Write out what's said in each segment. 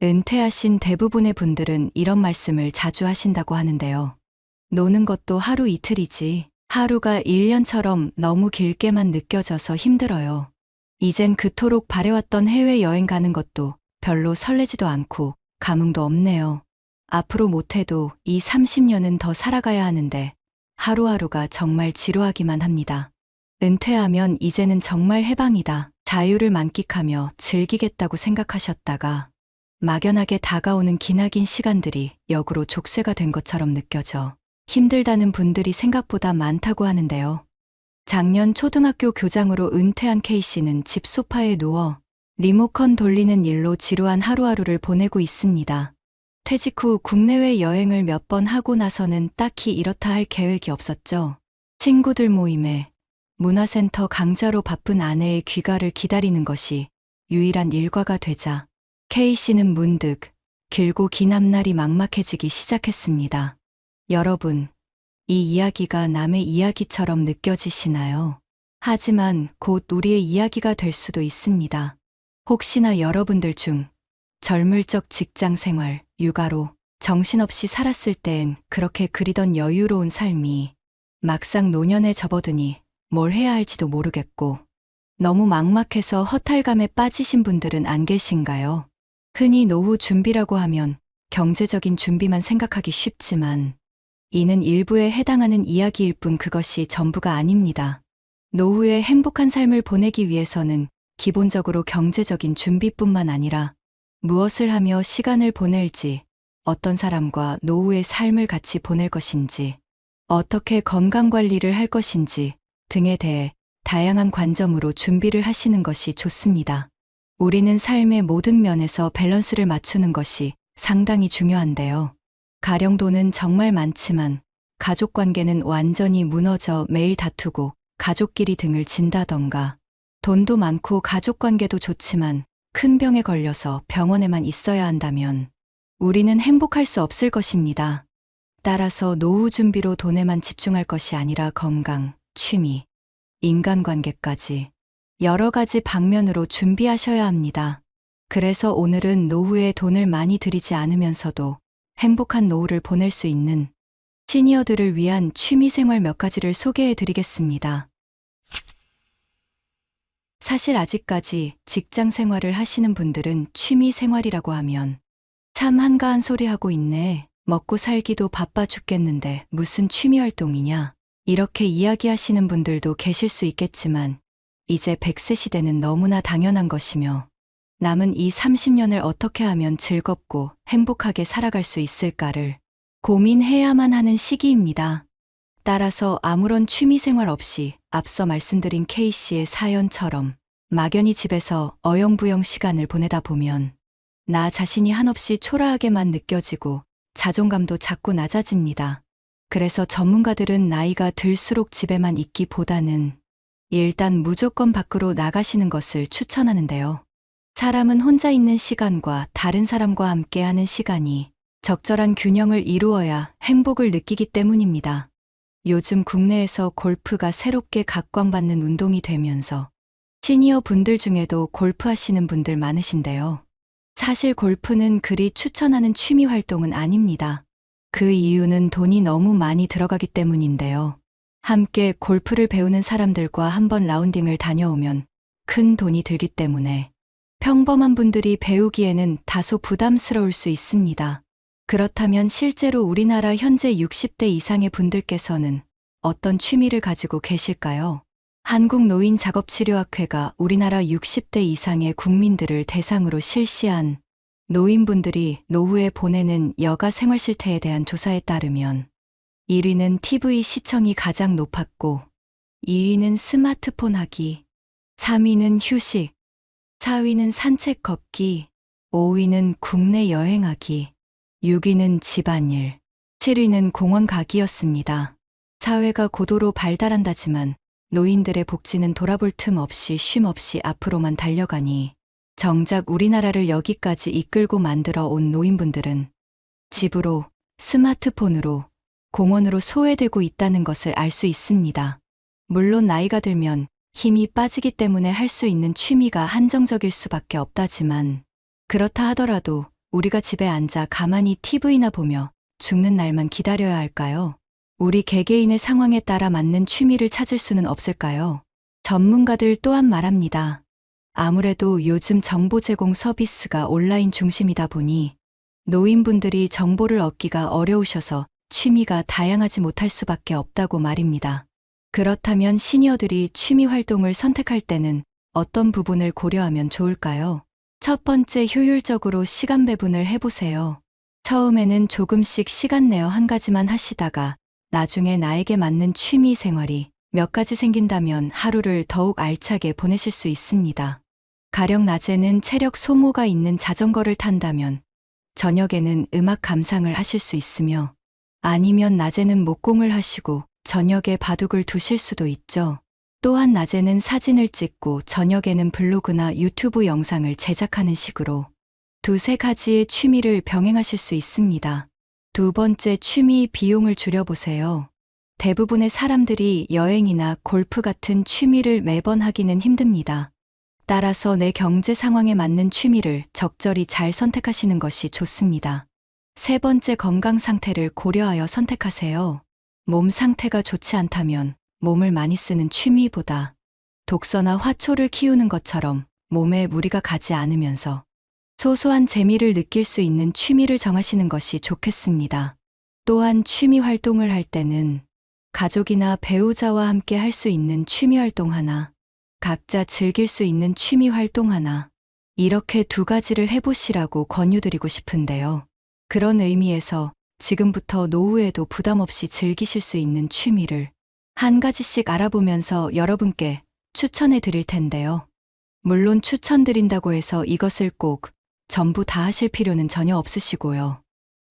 은퇴하신 대부분의 분들은 이런 말씀을 자주 하신다고 하는데요. 노는 것도 하루 이틀이지 하루가 1년처럼 너무 길게만 느껴져서 힘들어요. 이젠 그토록 바래왔던 해외여행 가는 것도 별로 설레지도 않고 감흥도 없네요. 앞으로 못해도 이 30년은 더 살아가야 하는데 하루하루가 정말 지루하기만 합니다. 은퇴하면 이제는 정말 해방이다. 자유를 만끽하며 즐기겠다고 생각하셨다가 막연하게 다가오는 기나긴 시간들이 역으로 족쇄가 된 것처럼 느껴져 힘들다는 분들이 생각보다 많다고 하는데요. 작년 초등학교 교장으로 은퇴한 K씨는 집 소파에 누워 리모컨 돌리는 일로 지루한 하루하루를 보내고 있습니다. 퇴직 후 국내외 여행을 몇 번 하고 나서는 딱히 이렇다 할 계획이 없었죠. 친구들 모임에 문화센터 강좌로 바쁜 아내의 귀가를 기다리는 것이 유일한 일과가 되자 K씨는 문득 길고 긴 앞날이 막막해지기 시작했습니다. 여러분, 이 이야기가 남의 이야기처럼 느껴지시나요? 하지만 곧 우리의 이야기가 될 수도 있습니다. 혹시나 여러분들 중 젊을 적 직장 생활, 육아로 정신없이 살았을 땐 그렇게 그리던 여유로운 삶이 막상 노년에 접어드니 뭘 해야 할지도 모르겠고 너무 막막해서 허탈감에 빠지신 분들은 안 계신가요? 흔히 노후 준비라고 하면 경제적인 준비만 생각하기 쉽지만 이는 일부에 해당하는 이야기일 뿐 그것이 전부가 아닙니다. 노후에 행복한 삶을 보내기 위해서는 기본적으로 경제적인 준비뿐만 아니라 무엇을 하며 시간을 보낼지, 어떤 사람과 노후의 삶을 같이 보낼 것인지, 어떻게 건강 관리를 할 것인지 등에 대해 다양한 관점으로 준비를 하시는 것이 좋습니다. 우리는 삶의 모든 면에서 밸런스를 맞추는 것이 상당히 중요한데요. 가령 돈은 정말 많지만 가족 관계는 완전히 무너져 매일 다투고 가족끼리 등을 진다던가 돈도 많고 가족 관계도 좋지만 큰 병에 걸려서 병원에만 있어야 한다면 우리는 행복할 수 없을 것입니다. 따라서 노후 준비로 돈에만 집중할 것이 아니라 건강, 취미, 인간관계까지 여러 가지 방면으로 준비하셔야 합니다. 그래서 오늘은 노후에 돈을 많이 들이지 않으면서도 행복한 노후를 보낼 수 있는 시니어들을 위한 취미 생활 몇 가지를 소개해 드리겠습니다. 사실 아직까지 직장 생활을 하시는 분들은 취미 생활이라고 하면 참 한가한 소리 하고 있네. 먹고 살기도 바빠 죽겠는데 무슨 취미 활동이냐. 이렇게 이야기하시는 분들도 계실 수 있겠지만 이제 100세 시대는 너무나 당연한 것이며 남은 이 30년을 어떻게 하면 즐겁고 행복하게 살아갈 수 있을까를 고민해야만 하는 시기입니다. 따라서 아무런 취미 생활 없이 앞서 말씀드린 K씨의 사연처럼 막연히 집에서 어영부영 시간을 보내다 보면 나 자신이 한없이 초라하게만 느껴지고 자존감도 자꾸 낮아집니다. 그래서 전문가들은 나이가 들수록 집에만 있기보다는 일단 무조건 밖으로 나가시는 것을 추천하는데요. 사람은 혼자 있는 시간과 다른 사람과 함께 하는 시간이 적절한 균형을 이루어야 행복을 느끼기 때문입니다. 요즘 국내에서 골프가 새롭게 각광받는 운동이 되면서 시니어 분들 중에도 골프 하시는 분들 많으신데요. 사실 골프는 그리 추천하는 취미 활동은 아닙니다. 그 이유는 돈이 너무 많이 들어가기 때문인데요. 함께 골프를 배우는 사람들과 한번 라운딩을 다녀오면 큰 돈이 들기 때문에 평범한 분들이 배우기에는 다소 부담스러울 수 있습니다. 그렇다면 실제로 우리나라 현재 60대 이상의 분들께서는 어떤 취미를 가지고 계실까요? 한국노인작업치료학회가 우리나라 60대 이상의 국민들을 대상으로 실시한 노인분들이 노후에 보내는 여가 생활 실태에 대한 조사에 따르면 1위는 TV 시청이 가장 높았고 2위는 스마트폰 하기, 3위는 휴식, 4위는 산책 걷기, 5위는 국내 여행하기, 6위는 집안일, 7위는 공원 가기였습니다. 사회가 고도로 발달한다지만 노인들의 복지는 돌아볼 틈 없이 쉼 없이 앞으로만 달려가니 정작 우리나라를 여기까지 이끌고 만들어 온 노인분들은 집으로, 스마트폰으로, 공원으로 소외되고 있다는 것을 알 수 있습니다. 물론 나이가 들면 힘이 빠지기 때문에 할 수 있는 취미가 한정적일 수밖에 없다지만 그렇다 하더라도 우리가 집에 앉아 가만히 TV나 보며 죽는 날만 기다려야 할까요? 우리 개개인의 상황에 따라 맞는 취미를 찾을 수는 없을까요? 전문가들 또한 말합니다. 아무래도 요즘 정보 제공 서비스가 온라인 중심이다 보니 노인분들이 정보를 얻기가 어려우셔서 취미가 다양하지 못할 수밖에 없다고 말입니다. 그렇다면 시니어들이 취미 활동을 선택할 때는 어떤 부분을 고려하면 좋을까요? 첫 번째 효율적으로 시간 배분을 해보세요. 처음에는 조금씩 시간 내어 한 가지만 하시다가 나중에 나에게 맞는 취미 생활이 몇 가지 생긴다면 하루를 더욱 알차게 보내실 수 있습니다. 가령 낮에는 체력 소모가 있는 자전거를 탄다면 저녁에는 음악 감상을 하실 수 있으며 아니면 낮에는 목공을 하시고 저녁에 바둑을 두실 수도 있죠. 또한 낮에는 사진을 찍고 저녁에는 블로그나 유튜브 영상을 제작하는 식으로 두세 가지의 취미를 병행하실 수 있습니다. 두 번째 취미 비용을 줄여보세요. 대부분의 사람들이 여행이나 골프 같은 취미를 매번 하기는 힘듭니다. 따라서 내 경제 상황에 맞는 취미를 적절히 잘 선택하시는 것이 좋습니다. 세 번째 건강 상태를 고려하여 선택하세요. 몸 상태가 좋지 않다면 몸을 많이 쓰는 취미보다 독서나 화초를 키우는 것처럼 몸에 무리가 가지 않으면서 소소한 재미를 느낄 수 있는 취미를 정하시는 것이 좋겠습니다. 또한 취미 활동을 할 때는 가족이나 배우자와 함께 할 수 있는 취미 활동 하나, 각자 즐길 수 있는 취미 활동 하나, 이렇게 두 가지를 해보시라고 권유드리고 싶은데요. 그런 의미에서 지금부터 노후에도 부담 없이 즐기실 수 있는 취미를 한 가지씩 알아보면서 여러분께 추천해 드릴 텐데요. 물론 추천드린다고 해서 이것을 꼭 전부 다 하실 필요는 전혀 없으시고요.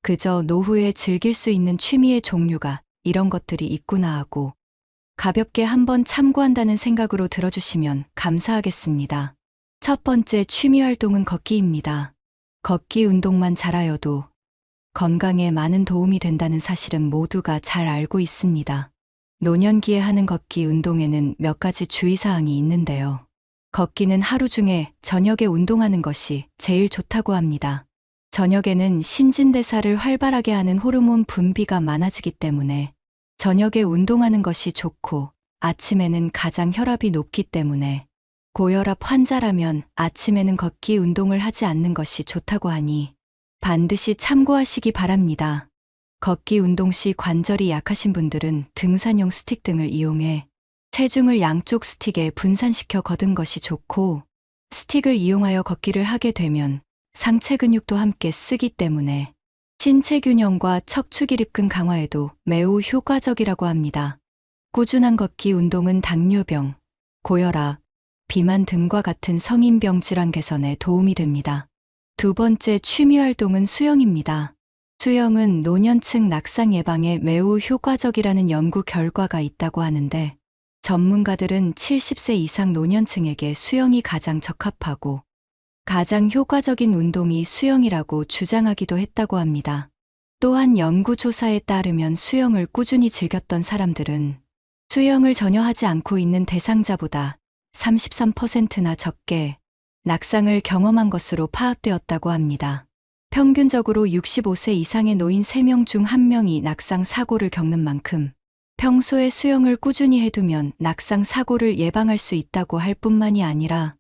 그저 노후에 즐길 수 있는 취미의 종류가 이런 것들이 있구나 하고 가볍게 한번 참고한다는 생각으로 들어주시면 감사하겠습니다. 첫 번째 취미 활동은 걷기입니다. 걷기 운동만 잘하여도 건강에 많은 도움이 된다는 사실은 모두가 잘 알고 있습니다. 노년기에 하는 걷기 운동에는 몇 가지 주의사항이 있는데요. 걷기는 하루 중에 저녁에 운동하는 것이 제일 좋다고 합니다. 저녁에는 신진대사를 활발하게 하는 호르몬 분비가 많아지기 때문에 저녁에 운동하는 것이 좋고 아침에는 가장 혈압이 높기 때문에 고혈압 환자라면 아침에는 걷기 운동을 하지 않는 것이 좋다고 하니 반드시 참고하시기 바랍니다. 걷기 운동 시 관절이 약하신 분들은 등산용 스틱 등을 이용해 체중을 양쪽 스틱에 분산시켜 걷은 것이 좋고 스틱을 이용하여 걷기를 하게 되면 상체 근육도 함께 쓰기 때문에 신체 균형과 척추 기립근 강화에도 매우 효과적이라고 합니다. 꾸준한 걷기 운동은 당뇨병, 고혈압, 비만 등과 같은 성인병 질환 개선에 도움이 됩니다. 두 번째 취미 활동은 수영입니다. 수영은 노년층 낙상 예방에 매우 효과적이라는 연구 결과가 있다고 하는데 전문가들은 70세 이상 노년층에게 수영이 가장 적합하고 가장 효과적인 운동이 수영이라고 주장하기도 했다고 합니다. 또한 연구조사에 따르면 수영을 꾸준히 즐겼던 사람들은 수영을 전혀 하지 않고 있는 대상자보다 33%나 적게 낙상을 경험한 것으로 파악되었다고 합니다. 평균적으로 65세 이상의 노인 3명 중 1명이 낙상 사고를 겪는 만큼 평소에 수영을 꾸준히 해두면 낙상 사고를 예방할 수 있다고 할 뿐만이 아니라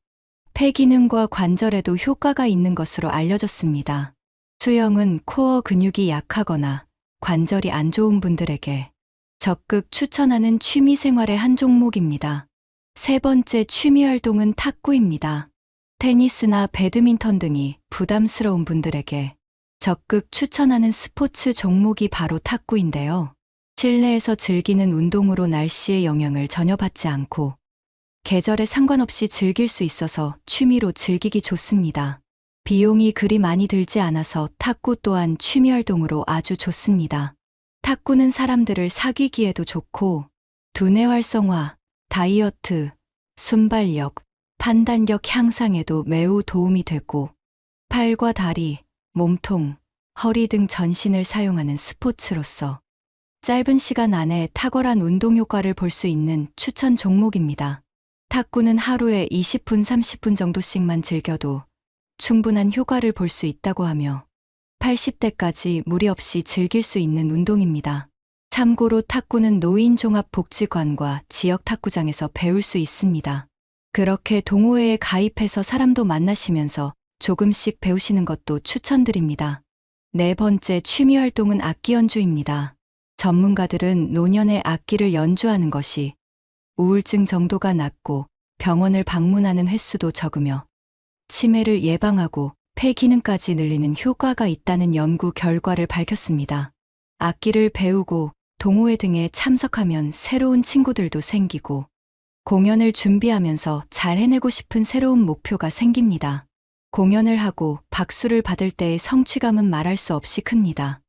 폐 기능과 관절에도 효과가 있는 것으로 알려졌습니다. 수영은 코어 근육이 약하거나 관절이 안 좋은 분들에게 적극 추천하는 취미 생활의 한 종목입니다. 세 번째 취미 활동은 탁구입니다. 테니스나 배드민턴 등이 부담스러운 분들에게 적극 추천하는 스포츠 종목이 바로 탁구인데요. 실내에서 즐기는 운동으로 날씨의 영향을 전혀 받지 않고 계절에 상관없이 즐길 수 있어서 취미로 즐기기 좋습니다. 비용이 그리 많이 들지 않아서 탁구 또한 취미 활동으로 아주 좋습니다. 탁구는 사람들을 사귀기에도 좋고 두뇌 활성화, 다이어트, 순발력, 판단력 향상에도 매우 도움이 되고 팔과 다리, 몸통, 허리 등 전신을 사용하는 스포츠로서 짧은 시간 안에 탁월한 운동 효과를 볼 수 있는 추천 종목입니다. 탁구는 하루에 20분, 30분 정도씩만 즐겨도 충분한 효과를 볼 수 있다고 하며 80대까지 무리 없이 즐길 수 있는 운동입니다. 참고로 탁구는 노인 종합복지관과 지역 탁구장에서 배울 수 있습니다. 그렇게 동호회에 가입해서 사람도 만나시면서 조금씩 배우시는 것도 추천드립니다. 네 번째 취미 활동은 악기 연주입니다. 전문가들은 노년에 악기를 연주하는 것이 우울증 정도가 낮고 병원을 방문하는 횟수도 적으며 치매를 예방하고 폐 기능까지 늘리는 효과가 있다는 연구 결과를 밝혔습니다. 악기를 배우고 동호회 등에 참석하면 새로운 친구들도 생기고 공연을 준비하면서 잘 해내고 싶은 새로운 목표가 생깁니다. 공연을 하고 박수를 받을 때의 성취감은 말할 수 없이 큽니다.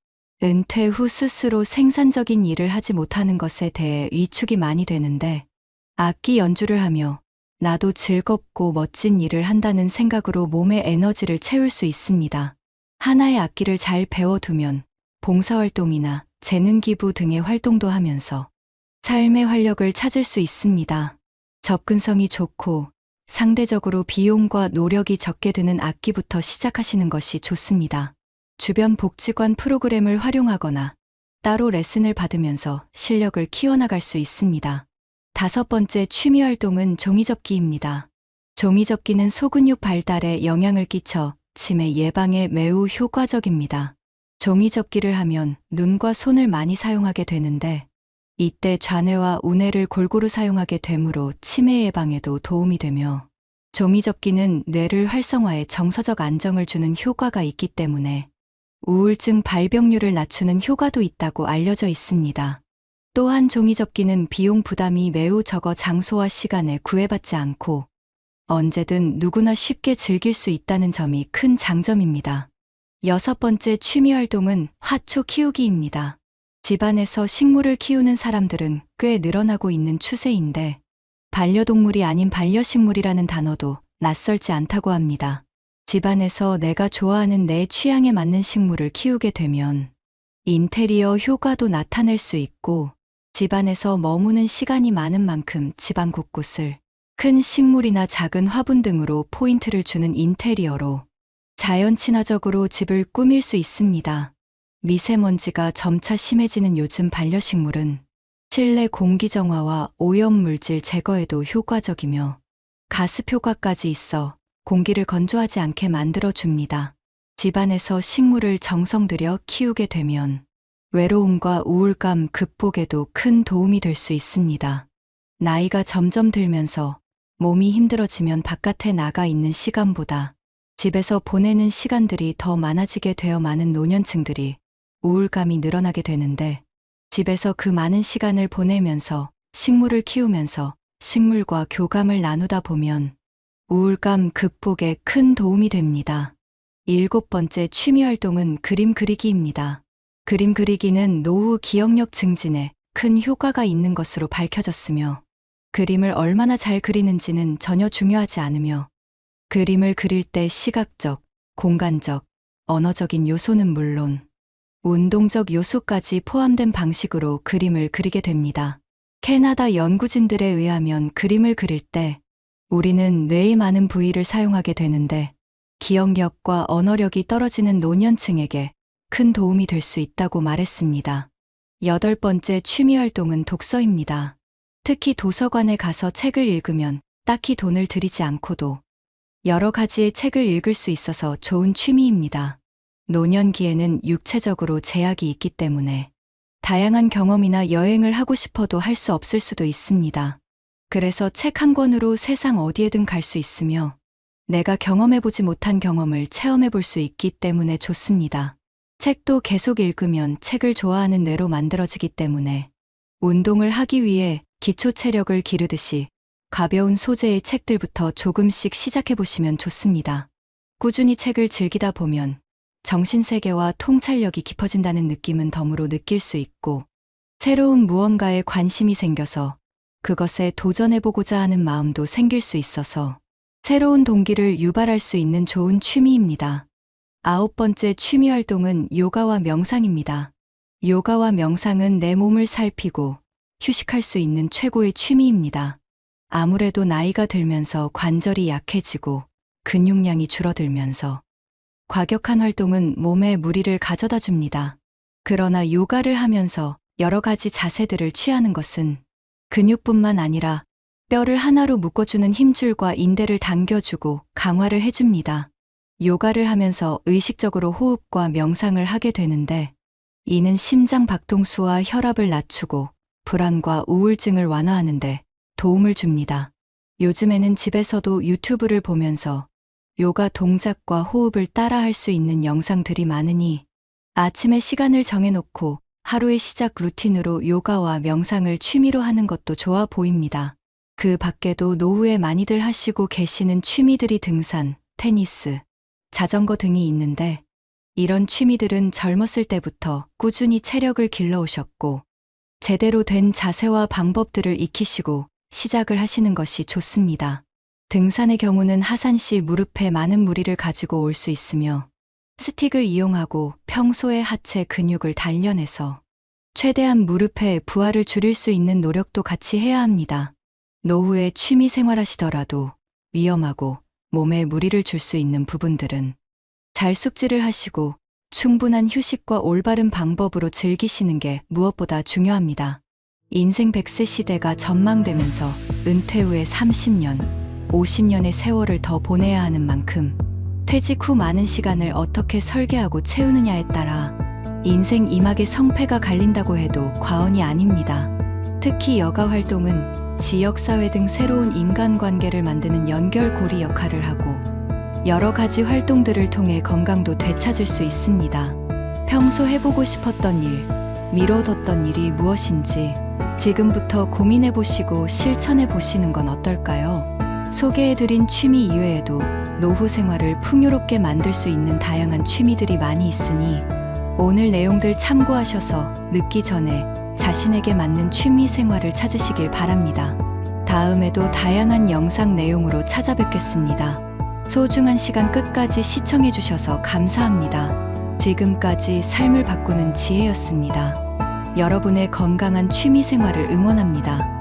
은퇴 후 스스로 생산적인 일을 하지 못하는 것에 대해 위축이 많이 되는데 악기 연주를 하며 나도 즐겁고 멋진 일을 한다는 생각으로 몸의 에너지를 채울 수 있습니다. 하나의 악기를 잘 배워두면 봉사활동이나 재능기부 등의 활동도 하면서 삶의 활력을 찾을 수 있습니다. 접근성이 좋고 상대적으로 비용과 노력이 적게 드는 악기부터 시작하시는 것이 좋습니다. 주변 복지관 프로그램을 활용하거나 따로 레슨을 받으면서 실력을 키워나갈 수 있습니다. 다섯 번째 취미 활동은 종이접기입니다. 종이접기는 소근육 발달에 영향을 끼쳐 치매 예방에 매우 효과적입니다. 종이접기를 하면 눈과 손을 많이 사용하게 되는데 이때 좌뇌와 우뇌를 골고루 사용하게 되므로 치매 예방에도 도움이 되며 종이접기는 뇌를 활성화해 정서적 안정을 주는 효과가 있기 때문에 우울증 발병률을 낮추는 효과도 있다고 알려져 있습니다. 또한 종이접기는 비용 부담이 매우 적어 장소와 시간에 구애받지 않고 언제든 누구나 쉽게 즐길 수 있다는 점이 큰 장점입니다. 여섯 번째 취미 활동은 화초 키우기입니다. 집안에서 식물을 키우는 사람들은 꽤 늘어나고 있는 추세인데 반려동물이 아닌 반려식물이라는 단어도 낯설지 않다고 합니다. 집안에서 내가 좋아하는 내 취향에 맞는 식물을 키우게 되면 인테리어 효과도 나타낼 수 있고 집안에서 머무는 시간이 많은 만큼 집안 곳곳을 큰 식물이나 작은 화분 등으로 포인트를 주는 인테리어로 자연 친화적으로 집을 꾸밀 수 있습니다. 미세먼지가 점차 심해지는 요즘 반려식물은 실내 공기 정화와 오염물질 제거에도 효과적이며 가습 효과까지 있어 공기를 건조하지 않게 만들어 줍니다. 집안에서 식물을 정성 들여 키우게 되면 외로움과 우울감 극복에도 큰 도움이 될 수 있습니다. 나이가 점점 들면서 몸이 힘들어지면 바깥에 나가 있는 시간보다 집에서 보내는 시간들이 더 많아지게 되어 많은 노년층들이 우울감이 늘어나게 되는데 집에서 그 많은 시간을 보내면서 식물을 키우면서 식물과 교감을 나누다 보면 우울감 극복에 큰 도움이 됩니다. 일곱 번째 취미 활동은 그림 그리기입니다. 그림 그리기는 노후 기억력 증진에 큰 효과가 있는 것으로 밝혀졌으며 그림을 얼마나 잘 그리는지는 전혀 중요하지 않으며 그림을 그릴 때 시각적, 공간적, 언어적인 요소는 물론 운동적 요소까지 포함된 방식으로 그림을 그리게 됩니다. 캐나다 연구진들에 의하면 그림을 그릴 때 우리는 뇌의 많은 부위를 사용하게 되는데 기억력과 언어력이 떨어지는 노년층에게 큰 도움이 될 수 있다고 말했습니다. 여덟 번째 취미 활동은 독서입니다. 특히 도서관에 가서 책을 읽으면 딱히 돈을 들이지 않고도 여러 가지의 책을 읽을 수 있어서 좋은 취미입니다. 노년기에는 육체적으로 제약이 있기 때문에 다양한 경험이나 여행을 하고 싶어도 할 수 없을 수도 있습니다. 그래서 책 한 권으로 세상 어디에든 갈 수 있으며 내가 경험해보지 못한 경험을 체험해볼 수 있기 때문에 좋습니다. 책도 계속 읽으면 책을 좋아하는 뇌로 만들어지기 때문에 운동을 하기 위해 기초 체력을 기르듯이 가벼운 소재의 책들부터 조금씩 시작해보시면 좋습니다. 꾸준히 책을 즐기다 보면 정신세계와 통찰력이 깊어진다는 느낌은 덤으로 느낄 수 있고 새로운 무언가에 관심이 생겨서 그것에 도전해보고자 하는 마음도 생길 수 있어서 새로운 동기를 유발할 수 있는 좋은 취미입니다. 아홉 번째 취미 활동은 요가와 명상입니다. 요가와 명상은 내 몸을 살피고 휴식할 수 있는 최고의 취미입니다. 아무래도 나이가 들면서 관절이 약해지고 근육량이 줄어들면서 과격한 활동은 몸에 무리를 가져다 줍니다. 그러나 요가를 하면서 여러 가지 자세들을 취하는 것은 근육뿐만 아니라 뼈를 하나로 묶어주는 힘줄과 인대를 당겨주고 강화를 해줍니다. 요가를 하면서 의식적으로 호흡과 명상을 하게 되는데 이는 심장 박동수와 혈압을 낮추고 불안과 우울증을 완화하는데 도움을 줍니다. 요즘에는 집에서도 유튜브를 보면서 요가 동작과 호흡을 따라 할 수 있는 영상들이 많으니 아침에 시간을 정해놓고 하루의 시작 루틴으로 요가와 명상을 취미로 하는 것도 좋아 보입니다. 그 밖에도 노후에 많이들 하시고 계시는 취미들이 등산, 테니스, 자전거 등이 있는데 이런 취미들은 젊었을 때부터 꾸준히 체력을 길러오셨고 제대로 된 자세와 방법들을 익히시고 시작을 하시는 것이 좋습니다. 등산의 경우는 하산 시 무릎에 많은 무리를 가지고 올 수 있으며 스틱을 이용하고 평소의 하체 근육을 단련해서 최대한 무릎의 부하를 줄일 수 있는 노력도 같이 해야 합니다. 노후에 취미 생활하시더라도 위험하고 몸에 무리를 줄 수 있는 부분들은 잘 숙지를 하시고 충분한 휴식과 올바른 방법으로 즐기시는 게 무엇보다 중요합니다. 인생 100세 시대가 전망되면서 은퇴 후에 30년, 50년의 세월을 더 보내야 하는 만큼 퇴직 후 많은 시간을 어떻게 설계하고 채우느냐에 따라 인생 이막의 성패가 갈린다고 해도 과언이 아닙니다. 특히 여가 활동은 지역사회 등 새로운 인간관계를 만드는 연결고리 역할을 하고 여러 가지 활동들을 통해 건강도 되찾을 수 있습니다. 평소 해보고 싶었던 일, 미뤄뒀던 일이 무엇인지 지금부터 고민해보시고 실천해보시는 건 어떨까요? 소개해드린 취미 이외에도 노후 생활을 풍요롭게 만들 수 있는 다양한 취미들이 많이 있으니 오늘 내용들 참고하셔서 늦기 전에 자신에게 맞는 취미 생활을 찾으시길 바랍니다. 다음에도 다양한 영상 내용으로 찾아뵙겠습니다. 소중한 시간 끝까지 시청해주셔서 감사합니다. 지금까지 삶을 바꾸는 지혜였습니다. 여러분의 건강한 취미 생활을 응원합니다.